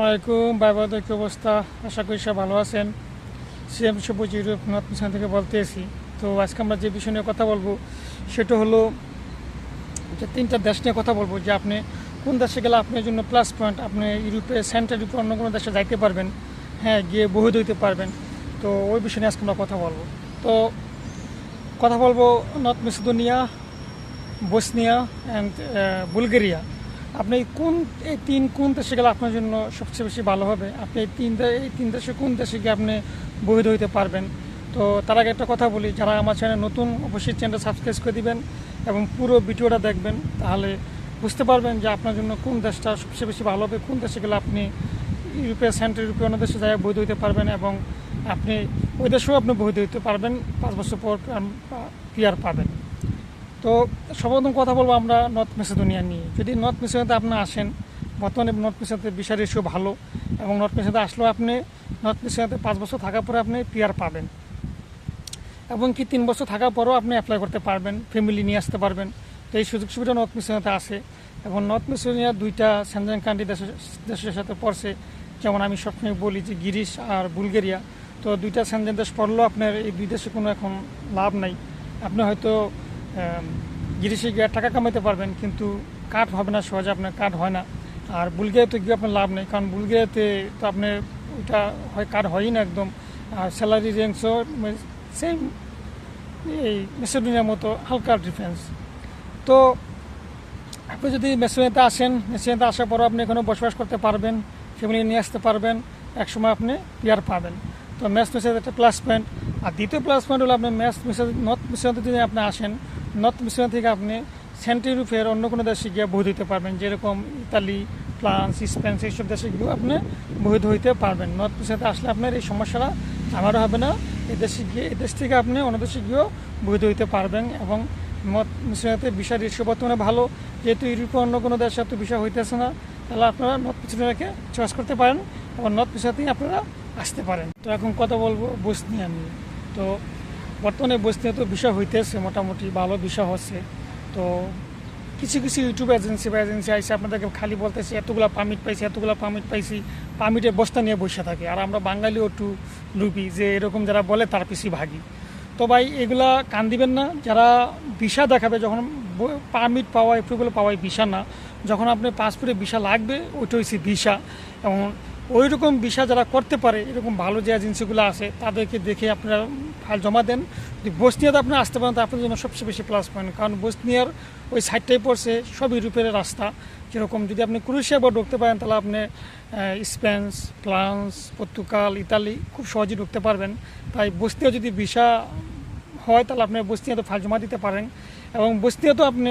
আলাইকুম বাবা কি অবস্থা? আশা করি সব ভালো আছেন। সিএম সবুজ ইউরোপ নর্থ মিশন থেকে বলতে এসি তো আজকে আমরা যে বিষয় নিয়ে কথা বলব, সেটা হলো যে তিনটা দেশ নিয়ে কথা বলব, যে আপনি কোন দেশে গেলে আপনার জন্য প্লাস পয়েন্ট আপনি ইউরোপে সেন্ট্রাল ইউরোপে অন্য কোনো দেশে যাইতে পারবেন। হ্যাঁ গিয়ে বহু হইতে পারবেন। তো ওই বিষয় নিয়ে আজকে আমরা কথা বলব। তো কথা বলব North Macedonia, Bosnia and Bulgaria. আপনি কোন এই তিন কোন দেশে গেলে আপনার জন্য সবচেয়ে বেশি ভালো হবে? আপনি এই তিন এই তিন দেশে কোন দেশে গিয়ে আপনি বৈধ হইতে পারবেন? তো তার আগে একটা কথা বলি, যারা আমার চ্যানেল নতুন অবশ্যই চ্যানেলটা সাবস্ক্রাইব করে দিবেন এবং পুরো ভিডিওটা দেখবেন, তাহলে বুঝতে পারবেন যে আপনার জন্য কোন দেশটা সবচেয়ে বেশি ভালো হবে, কোন দেশে গেলে আপনি ইউরোপে সেন্ট্রাল ইউরোপে অন্য দেশে যায় বৈধ হইতে পারবেন এবং আপনি ওই দেশেও আপনি বৈধ হইতে পারবেন, পাঁচ বছর পর পিয়ার পাবেন। তো সর্বপ্রথম কথা বলব আমরা নর্থ মেসিডোনিয়া নিয়ে। যদি নর্থ মেসিডোনিয়াতে আপনি আসেন, বর্তমানে নর্থ মেসিডোনিয়াতে ভিসা রেশিও ভালো এবং নর্থ মেসিডোনিয়াতে আসলেও আপনি নর্থ মেসিডোনিয়াতে পাঁচ বছর থাকার পরে আপনি পিয়ার পাবেন। এবং কি তিন বছর থাকার পরেও আপনি অ্যাপ্লাই করতে পারবেন ফ্যামিলি নিয়ে আসতে পারবেন। তো এই সুযোগ সুবিধা নর্থ মেসিডোনিয়াতে আছে। এবং নর্থ মেসিডোনিয়া দুইটা সেনজেন কান্ট্রি দেশের দেশের সাথে পড়ছে। যেমন আমি সবসময় বলি যে গিরিশ আর বুলগেরিয়া তো দুইটা সেনজেন দেশ পড়লেও আপনার এই দুই দেশে কোনো এখন লাভ নাই। আপনি হয়তো গিরিশে গিয়ে টাকা কামাইতে পারবেন, কিন্তু কাঠ হবে না, সহজে আপনার কাঠ হয় না। আর বুলগেরিয়াতে গিয়ে আপনার লাভ নেই, কারণ বুলগেরিয়াতে তো আপনি ওইটা হয় কাঠ হয়ই না একদম। আর স্যালারি রেঞ্জও সেম এই মেসিডোনিয়ার মতো হালকা ডিফারেন্স তো আপনি যদি মেসিডোনিয়াতে আসেন, মেসিডোনিয়াতে আসার পরও আপনি এখানে বসবাস করতে পারবেন ফ্যামিলি নিয়ে আসতে পারবেন, একসময় আপনি পিয়ার পাবেন। তো ম্যাচ মেসেজ একটা প্লাস পয়েন্ট আর দ্বিতীয় প্লাস পয়েন্ট হলো আপনি ম্যাচ মেসেজ নর্থ মেসিডোনিয়াতে যদি আপনি আসেন নর্থ মিশন থেকে আপনি সেন্ট্রাল ইউরোপের অন্য কোনো দেশে গিয়ে বৈধ হইতে পারবেন, যেরকম ইতালি, ফ্রান্স, স্পেন এইসব দেশে গিয়েও আপনি বৈধ হইতে পারবেন। নর্থ মিশনতে আসলে আপনার এই সমস্যাটা আমারও হবে না। এই দেশে গিয়ে, এই দেশ থেকে আপনি অন্য দেশে গিয়েও বৈধ হইতে পারবেন এবং নর্থ মিশনাতে বিষয় রেশিও বর্তমানে ভালো। যেহেতু ইউরোপে অন্য কোনো দেশে এত বিষয় হইতেছে না, তাহলে আপনারা নর্থ মিশনাকে চয়েস করতে পারেন এবং নর্থ মিশনাতেই আপনারা আসতে পারেন। তো এখন কথা বলব বসনিয়া নিয়ে। তো বর্তমানে বসনিয়া তো বিষয় হইতেছে, মোটামুটি ভালো বিষয় হচ্ছে। তো কিছু কিছু ইউটিউব এজেন্সি বা এজেন্সি আইসে আপনাদেরকে খালি বলতেছে, এতগুলো পারমিট পাইছি, এতগুলো পারমিট পাইছি। পারমিটে বস্তা নিয়ে বসে থাকে। আর আমরা বাঙালিও একটু লুপি যে এরকম যারা বলে তার পিছিয়ে ভাগি। তো ভাই, এগুলা কান দিবেন না। যারা ভিসা দেখাবে, যখন পারমিট পাওয়া এপ্রুভেল পাওয়াই ভিসা না, যখন আপনার পাসপোর্টে ভিসা লাগবে, ওইটা হচ্ছে ভিসা। এবং ওই রকম ভিসা যারা করতে পারে, এরকম ভালো যে এজেন্সিগুলো আছে, তাদেরকে দেখে আপনারা ফাইল জমা দেন। যদি বসনিয়াতে আপনি আসতে পারেন তো আপনাদের জন্য সবচেয়ে বেশি প্লাস পয়েন্ট কারণ বসনিয়ার ওই সাইডটাই পড়ছে সব ইউরোপের রাস্তা। যেরকম যদি আপনি ক্রুশিয়া বা ঢুকতে পারেন, তাহলে আপনি স্পেন ফ্রান্স, পর্তুগাল, ইতালি খুব সহজেই ঢুকতে পারবেন। তাই বসনিয়া যদি ভিসা হয়, তাহলে আপনি বসনিয়াতে ফাইল জমা দিতে পারেন। এবং বসনিয়াতেও আপনি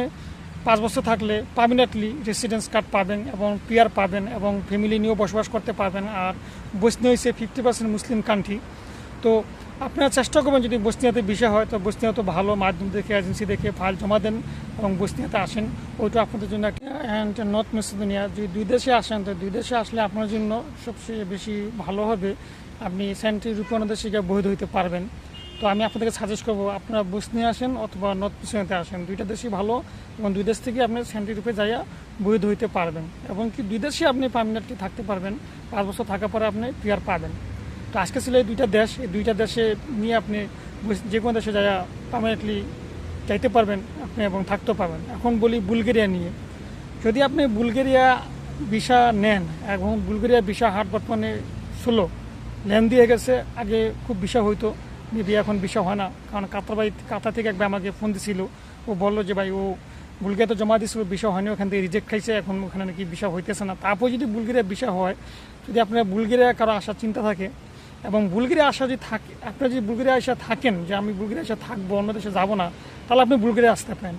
পাঁচ বছর থাকলে পার্মানেন্টলি রেসিডেন্স কার্ড পাবেন এবং পিয়ার পাবেন এবং ফ্যামিলি নিয়েও বসবাস করতে পারবেন। আর বসনিয়া হচ্ছে ফিফটি পার্সেন্ট মুসলিম কান্ট্রি তো আপনারা চেষ্টা করবেন যদি বসনিয়াতে বিষয় হয়, তো বসনিয়া তো ভালো মাধ্যম দেখে এজেন্সি দেখে ফাইল জমা দেন এবং বসনিয়াতে আসেন। ওইটা আপনাদের জন্য অ্যান্ড নর্থ মেসিডোনিয়া যদি দুই দেশে আসেন, তো দুই দেশে আসলে আপনার জন্য সবচেয়ে বেশি ভালো হবে। আপনি সেন্ট্রাল ইউরোপিয়ান দেশে গিয়ে বৈধ হইতে পারবেন। তো আমি আপনাদেরকে সাজেস্ট করব, আপনারা বসনিয়া আসেন অথবা নর্থ মেসিডোনিয়াতে আসেন। দুইটা দেশই ভালো এবং দুই দেশ থেকে আপনি সেন্ট্রাল রূপে যাইয়া বৈধ হইতে পারবেন এবং কি দুই দেশে আপনি পার্মানেন্টলি থাকতে পারবেন, পাঁচ বছর থাকার পরে আপনি পিয়ার পাবেন। তো আজকে ছিল এই দুইটা দেশ, এই দুইটা দেশে নিয়ে আপনি যে কোনো দেশে যাইয়া পার্মানেন্টলি যাইতে পারবেন আপনি এবং থাকতেও পারবেন। এখন বলি বুলগেরিয়া নিয়ে। যদি আপনি বুলগেরিয়া ভিসা নেন এবং বুলগেরিয়া ভিসা হাট বর্তমানে ষোলো লেন দিয়ে গেছে, আগে খুব ভিসা হইতো। মেবি এখন বিষয় হয় না। কারণ কাতার ভাই, কাতার থেকে একবার আমাকে ফোন দিছিল। ও বলল যে, ভাই, ও বুলগেরিয়াতে জমা দিয়েছিল বিষয় হয়নি, ওখান থেকে রিজেক্ট খাইছে, এখন ওখানে নাকি বিষয় হইতেছে না। তারপর যদি বুলগেরিয়া বিষয় হয়, যদি আপনার বুলগেরিয়া কারও আসার চিন্তা থাকে এবং বুলগেরিয়া আসা যদি থাকে, আপনার যদি বুলগেরিয়া আসা থাকেন যে, আমি বুলগেরিয়া আসা থাকব, অন্য দেশে যাব না, তাহলে আপনি বুলগেরিয়া আসতে পারেন।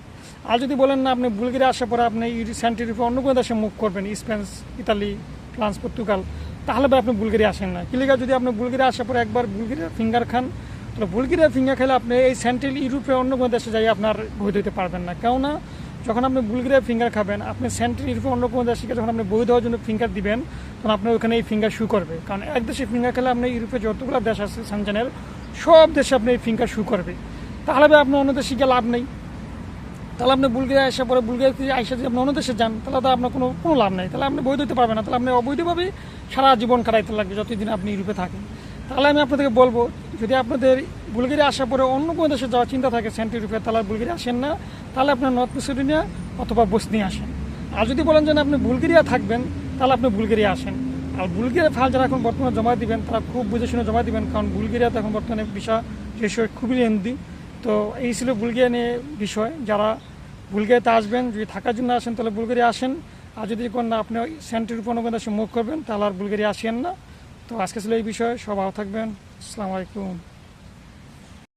আর যদি বলেন না, আপনি বুলগেরিয়া আসার পরে আপনি সেন্ট্রাল ইউরোপে অন্য কোনো দেশে মুখ করবেন, স্পেন, ইতালি, ফ্রান্স, পর্তুগাল, তাহলে ভাই আপনি বুলগেরিয়া আসেন না। কিলিগা যদি আপনি বুলগেরিয়া আসার পরে একবার বুলগেরিয়ার ফিঙ্গার খান তাহলে বুলগেরিয়ার ফিঙ্গার খেলে আপনি এই সেন্ট্রাল ইউরোপে অন্য কোনো দেশে যাই আপনার বৈধ হতে পারবেন না। কেননা, যখন আপনি বুলগেরিয়ার ফিঙ্গার খাবেন, আপনি সেন্ট্রাল ইউরোপে অন্য কোনো দেশে যখন আপনি বৈধ হওয়ার জন্য ফিঙ্গার দিবেন, তখন আপনার ওখানে এই ফিঙ্গার শু করবে। কারণ এক দেশে ফিঙ্গার খেলে আপনি ইউরোপে যতগুলো দেশ আছে সেনজেনের সব দেশে আপনি এই ফিঙ্গার শু করবে। তাহলে ভাই আপনার অন্য দেশে গিয়ে লাভ নেই। তাহলে আপনি বুলগেরিয়া আসা পরে বুলগেরিয়া আইসা যদি আপনি অন্য দেশে যান, তাহলে তো আপনার কোনো কোনো লাভ নেই। তাহলে আপনি বৈধ হতে পারবেন না। তাহলে আপনি অবৈধভাবেই সারা জীবন কাটাইতে লাগবে, যতদিন আপনি ইউরোপে থাকেন। তাহলে আমি আপনাদেরকে বলব যদি আপনাদের বুলগেরিয়া আসার পরে অন্য কোনো দেশে যাওয়ার চিন্তা থাকে সেন্ট ইউরোপে তাহলে বুলগেরিয়া আসেন না। তাহলে আপনার নর্থ মেসিডোনিয়া অথবা বসনি আসেন। আর যদি বলেন যে না, আপনি বুলগেরিয়া থাকবেন তাহলে আপনি বুলগেরিয়া আসেন। আর বুলগেরিয়া ফাইল যারা এখন বর্তমানে জমা দিবেন তারা খুব বুঝে শুনে জমা দিবেন কারণ বুলগেরিয়াতে এখন বর্তমানে বিষয় বিষয় খুবই লেন্দি তো এই ছিল বুলগেরিয়া নিয়ে বিষয়। যারা বুলগেরিয়াতে আসবেন যদি থাকার জন্য আসেন তাহলে বুলগেরিয়া আসেন। আর যদি কোন আপনি সেন্টের কোনো দেশে মুভ করবেন তাহলে আর বুলগেরিয়া আসেন না। তো আজকে ছিল এই বিষয়ে সব ভালো থাকবেন। আসসালামু আলাইকুম।